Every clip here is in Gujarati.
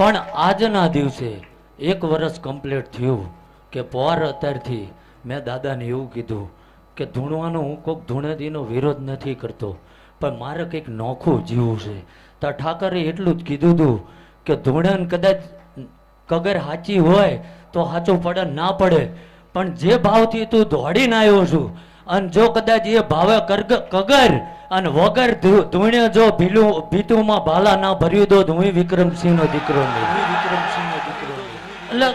પણ આજના દિવસે એક વર્ષ કમ્પ્લીટ થયું કે પોર અત્યારથી મેં દાદાને એવું કીધું કે ધૂણવાનો હું કોઈક ધૂણેતીનો વિરોધ નથી કરતો, પણ મારે કંઈક નોખું જીવવું છે. તો ઠાકરે એટલું જ કીધું હતું કે ધૂણન કદાચ કગર સાચી હોય તો સાચું પડે, ના પડે. પણ જે ભાવથી તું દોડીને આવ્યો છું અને જો કદાચ એ ભાવે કગર અને વગર ધૂણે જો ભીલું ભીતુમાં ભાલા ના ભર્યું દો હું વિક્રમસિંહ વિક્રમસિંહનો દીકરો નહીં. વિક્રમસિંહનો દીકરો એટલે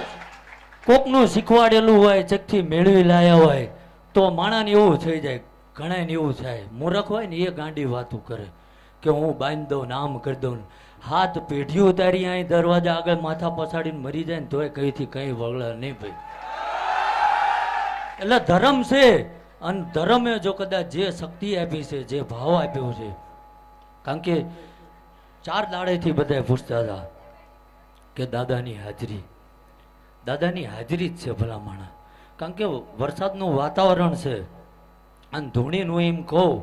કોકનું શીખવાડેલું હોય ચકથી મેળવી લાયા હોય તો માણાને એવું થઈ જાય ઘણાને એવું થાય. મૂરખ હોય ને એ ગાંડી વાતું કરે કે હું બાંધી દઉં નામ આમ કરી દઉં ને. હાથ પેઢીઓ તારી અહીં દરવાજા આગળ માથા પછાડીને મરી જાય ને તોય કઈથી કઈ વગળે નહીં ભાઈ. એટલે ધર્મ છે અને ધર્મે જો કદાચ જે શક્તિ આપી છે, જે ભાવ આપ્યો છે, કારણ કે ચાર દાડેથી બધા પૂછતા હતા કે દાદાની હાજરી. દાદાની હાજરી જ છે ભલામણા કારણ કે વરસાદનું વાતાવરણ છે. અને ધૂણીનું એમ કહું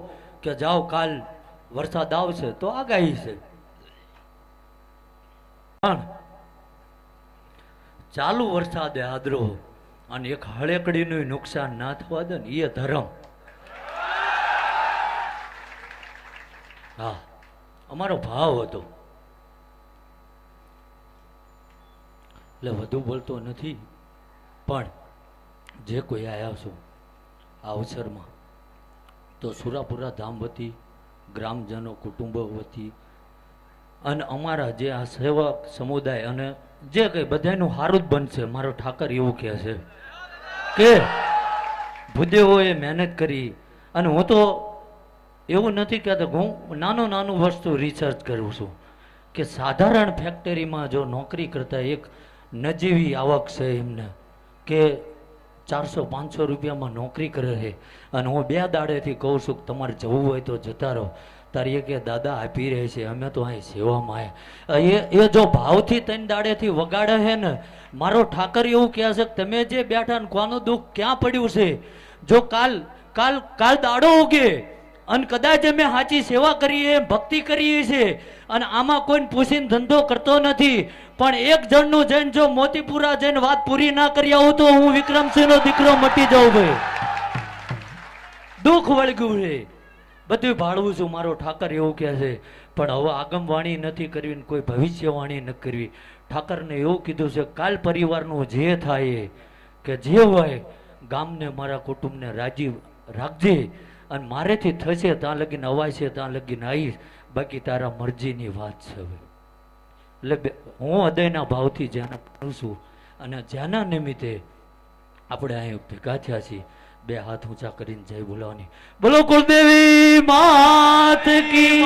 કે જાઓ કાલ વરસાદ આવશે તો આગાહી છે. પણ ચાલુ વરસાદે આદરો અને એક હળેકડીનું નુકસાન ના થવા દે ને એ ધર્મ. હા, અમારો ભાવ હતો. એટલે વધુ બોલતો નથી, પણ જે કોઈ આવ્યા છો આ અવસરમાં, તો સુરાપુરા ધામ વતી ગ્રામજનો, કુટુંબ વતી, અને અમારા જે આ સેવક સમુદાય અને જે કંઈ બધાનું સારું જ બનશે, મારો ઠાકર એવું કહે છે. કે ભૂદેવોએ મહેનત કરી અને હું તો એવું નથી કહેતો હું નાનું નાનું વસ્તુ રિસર્ચ કરું છું કે સાધારણ ફેક્ટરીમાં જો નોકરી કરતા એક નજીવી આવક છે એમને, કે ચારસો પાંચસો રૂપિયામાં નોકરી કરે છે. અને હું બે દાડેથી કહું છું કે તમારે જવું હોય તો જતા રહો. તારી કે દાદા આપી રહે છે, અમે તો અહીં સેવામાં આવ્યા એ એ જો ભાવથી ત્રણ દાડેથી વગાડે છે ને, મારો ઠાકર એવું કહે છે કે તમે જે બેઠા ને કોનું દુઃખ ક્યાં પડ્યું છે? જો કાલ કાલ કાલ દાડો ઉગે અને કદાચ અમે સાચી સેવા કરીએ ભક્તિ કરીએ છીએ, અને આમાં કોઈને પૂછીને ધંધો કરતો નથી. પણ એક જણનું જઈને જો મોતીપુરા જઈને વાત પૂરી ના કરી આવું તો હું વિક્રમસિંહનો દીકરો મટી જાઉં ભાઈ. દુઃખ વળગ્યું છે. બધું ભાળવું છું, મારો ઠાકર એવું કહે છે, પણ હવે આગમવાણી નથી કરવી ને કોઈ ભવિષ્યવાણી નથી કરવી. ઠાકરને એવું કીધું છે, કાલ પરિવારનું જે થાય કે જે હોય, ગામને, મારા કુટુંબને રાજી રાખજે. અને મારેથી થશે, ત્યાં લગીને અવાય છે, ત્યાં લગીને આવીશ બાકી તારા મરજીની વાત છે હવે. એટલે હું હૃદયના ભાવથી જેને કરું છું અને જેના નિમિત્તે આપણે અહીં ભેગા થયા છીએ, બે હાથ ઊંચા કરીને જય બોલાવાની. બોલો કુળદેવી માત કી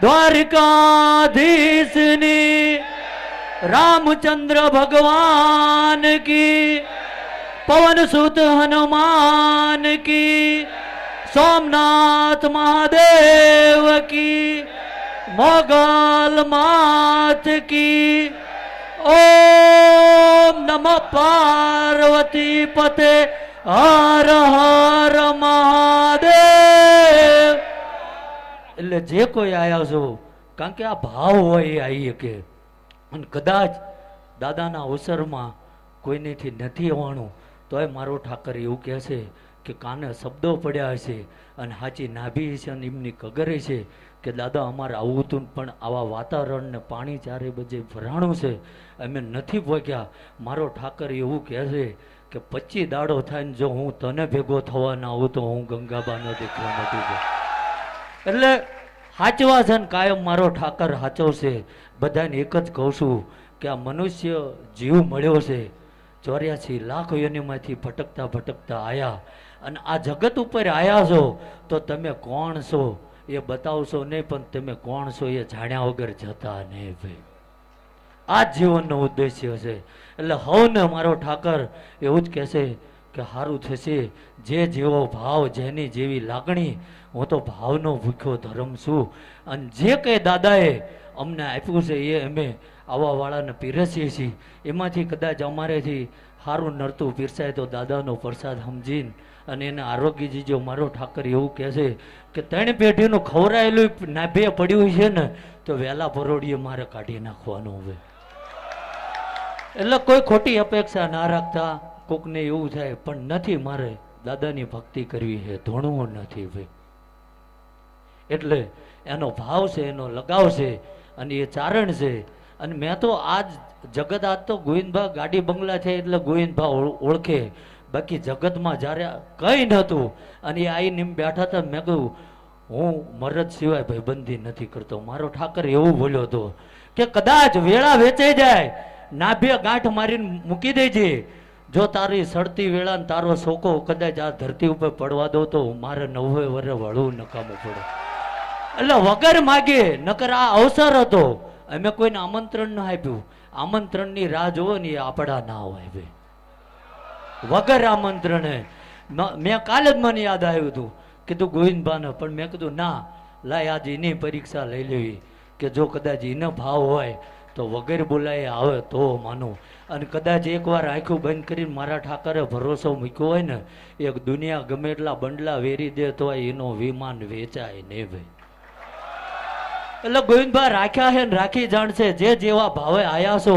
દ્વારકાધીશની રામચંદ્ર ભગવાન કી પવન સુત હનુમાન કી, સોમનાથ મહાદેવ કી, મોગલ માત કી, ઓમ નમ પાર્વતી પતે, હર હર મહાદેવ. એટલે જે કોઈ આવ્યા છો, કારણ કે આ ભાવ હોય એ આવીએ કે. અને કદાચ દાદાના અવસરમાં કોઈનેથી નથી આવવાનું. તોય મારો ઠાકર એવું કહે છે કે કાને શબ્દો પડ્યા હશે અને સાચી નાભી છે અને એમની કગરે છે કે દાદા અમારે આવું હતું પણ આવા વાતાવરણ ને પાણી ચારે બજે ભરાણું છે. અમે નથી પહોંચ્યા મારો ઠાકર એવું કહે છે કે પચી દાડો થાય ને જો હું તને ભેગો થવા ના આવું તો હું ગંગાબાનો દેખવા નથી ગયો એટલે સાચવા છે ને કાયમ મારો ઠાકર સાચવશે બધાને એક જ કહું છું કે આ મનુષ્ય જીવ મળ્યો છે. ચોર્યાસી લાખ યોનિમાંથી ભટકતા ભટકતા આવ્યા અને આ જગત ઉપર આવ્યા છો તો તમે કોણ છો? એ બતાવશો નહીં, પણ તમે કોણ છો એ જાણ્યા વગર જતા નહીં ભાઈ. આ જીવનનો ઉદ્દેશ્ય છે. એટલે હવને મારો ઠાકર એવું જ કહેશે કે સારું થશે. જે જેવો ભાવ, જેની જેવી લાગણી, હું તો ભાવનો ભૂખ્યો ધર્મ છું. અને જે કંઈ દાદાએ અમને આપ્યું છે એ અમે આવાવાળાને પીરસીએ છીએ. એમાંથી કદાચ અમારેથી સારું નરતું પીરસાય તો દાદાનો પ્રસાદ સમજીને અને એને આરોગ્યજી જો મારો ઠાકર એવું કહે છે કે ત્રણ પેઢીનું ખવરાયેલું નાભે પડ્યું છે ને, તો વહેલા પરોડીએ મારે કાઢી નાખવાનું હવે. એટલે કોઈ ખોટી અપેક્ષા ના રાખતા, કોકને એવું થાય, પણ નથી મારે દાદાની ભક્તિ કરવી છે, ધોણવું નથી ભાઈ એટલે એનો ભાવ છે, એનો લગાવ છે અને એ ચારણ છે. અને મેં તો આજ જગત આજ તો ગોવિંદભા ગાડી બંગલા છે એટલે ગોવિંદભા ઓળખે. બાકી જગતમાં જ્યારે કંઈ નહોતું અને એ આવીને એમ બેઠા હતા, મેં કહ્યું, હું મરદ સિવાય ભાઈબંધી નથી કરતો. મારો ઠાકર એવું બોલ્યો હતો કે, કદાચ વેળા વેચાઈ જાય, નાભે ગાંઠ મારીને મૂકી દેજે. જો તારી સડતી વેળા તારો સોકો કદાચ આ ધરતી ઉપર પડવા દો તો મારે નવે વરે વળવું નકામું પડે. એટલે વગર માગે, નકર આ અવસર હતો. અમે કોઈને આમંત્રણ ન આપ્યું. આમંત્રણની રાહ જોવો ને એ આપણા ના હોય ભાઈ વગર આમંત્રણે. મેં કાલે જ મને યાદ આવ્યું હતું. કીધું ગોવિંદભાને પણ મેં કીધું, ના, લાય આજે એની પરીક્ષા લઈ લેવી. કે જો કદાચ એનો ભાવ હોય, તો વગર બોલાય આવે તો માનું. અને કદાચ એકવાર આંખું બંધ કરીને મારા ઠાકરે ભરોસો મૂક્યો હોય ને, એક દુનિયા ગમે એટલા બંડલા વેરી દે તો એનો વિમાન વેચાય નહીં ભાઈ એટલે ગોવિંદભાઈ રાખ્યા છે ને રાખી જાણશે જે જેવા ભાવે આયા છો,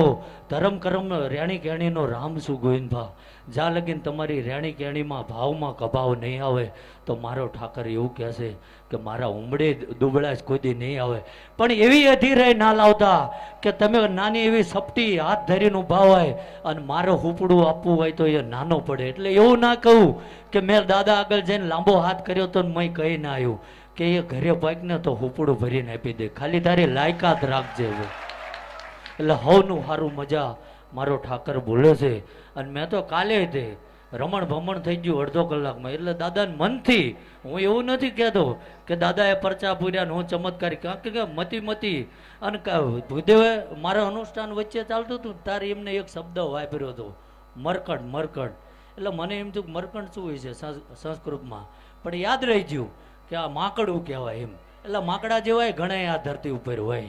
ધર્મ કર્મ રેણી કેણીનો રામ શું ગોવિંદભા જ્યાં લગીન તમારી રેણી કેણીમાં ભાવમાં કભાવ નહીં આવે, તો મારો ઠાકર એવું કહેશે કે મારા ઉમડે દુબળા જ કોઈ નહીં આવે. પણ એવી અધીરાય ના લાવતા કે તમે નાની એવી સપટી હાથ ધરીને ઊભા હોય અને મારે હુપડું આપવું હોય તો એ નાનો પડે. એટલે એવું ના કહું કે મેં દાદા આગળ જઈને લાંબો હાથ કર્યો તો મેં કહી ના આવ્યું. કે એ ઘરે પાકને તો હુપડું ભરીને આપી દે. ખાલી તારી લાયકાત રાખજે એટલે હવનું સારું મજા મારો ઠાકર બોલે છે. અને મેં તો કાલે તે રમણ ભમણ થઈ ગયું અડધો કલાકમાં. એટલે દાદાને મનથી હું એવું નથી કહેતો કે દાદાએ પરચા પૂર્યા ને હું ચમત્કારી કારણ કે મતી મતી અને ભૂદેવે મારા અનુષ્ઠાન વચ્ચે ચાલતું હતું તારે એમને એક શબ્દ વાપર્યો હતો. મરકડ મરકડ. એટલે મને એમ થયું મરકટ શું હોય છે સંસ- સંસ્કૃતમાં? પણ યાદ રહી ગયું કે આ માકડું કહેવાય એમ. એટલે માકડા જેવાય ઘણા આ ધરતી ઉપર હોય.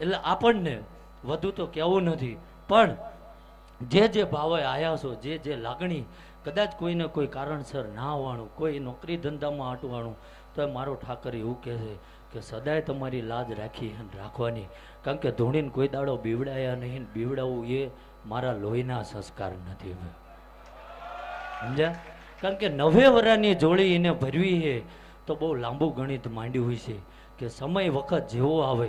એટલે આપણને વધુ તો કહેવું નથી. પણ જે જે ભાવે આયાસો જે જે લાગણી, કદાચ કોઈને કોઈ કારણસર ના આવવાનું કોઈ નોકરી ધંધામાં અટવાનું તો મારો ઠાકર એવું કહે છે કે સદાય તમારી લાજ રાખી અને રાખવાની. કારણ કે ધૂણીને કોઈ દાડો બીવડાયા નહીં, બીવડાવવું એ મારા લોહીના સંસ્કાર નથી સમજ્યા? કારણ કે નવે વરાની જોડી એને ભરવી છે, તો બહુ લાંબુ ગણિત માંડ્યું હોય છે કે સમય વખત જેવો આવે.